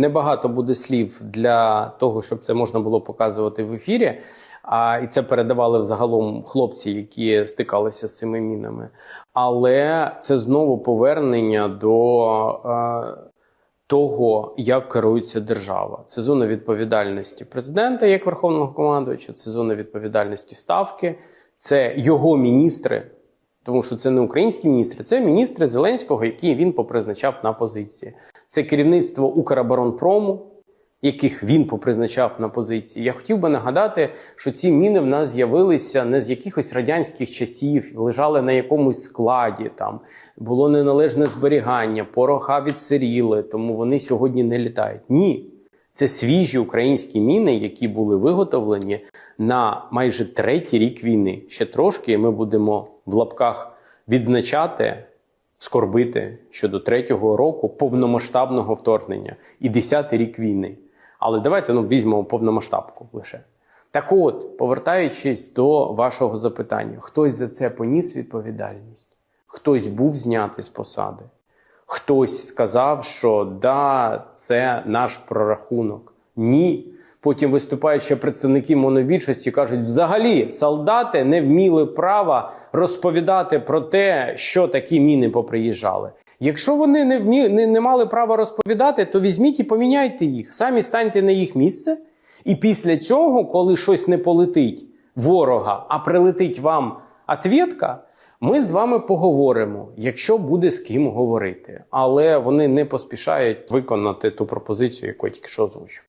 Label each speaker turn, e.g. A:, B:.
A: Небагато буде слів для того, щоб це можна було показувати в ефірі. А і це передавали взагалом хлопці, які стикалися з цими мінами. Але це знову повернення до е, того, як керується держава. Це зона відповідальності президента як верховного командувача, це зона відповідальності ставки, це його міністри. Тому що це не українські міністри, це міністри Зеленського, які він попризначав на позиції. Це керівництво Укроборонпрому, яких він попризначав на позиції. Я хотів би нагадати, що ці міни в нас з'явилися не з якихось радянських часів, лежали на якомусь складі, там було неналежне зберігання, пороха відсиріли, тому вони сьогодні не літають. Ні. Це свіжі українські міни, які були виготовлені на майже третій рік війни. Ще трошки, ми будемо в лапках відзначати, скорбити щодо третього року повномасштабного вторгнення і десятий рік війни. Але давайте ну, візьмемо повномасштабку лише. Так от, повертаючись до вашого запитання, хтось за це поніс відповідальність, хтось був знятий з посади. Хтось сказав, що да, це наш прорахунок. Ні. Потім виступають ще представники монобільшості, кажуть, взагалі солдати не вміли права розповідати про те, що такі міни поприїжджали. Якщо вони не, вмі... не, не мали права розповідати, то візьміть і поміняйте їх. Самі станьте на їх місце. І після цього, коли щось не полетить ворога, а прилетить вам ответка, ми з вами поговоримо, якщо буде з ким говорити. Але вони не поспішають виконати ту пропозицію, яку я тільки що озвучив.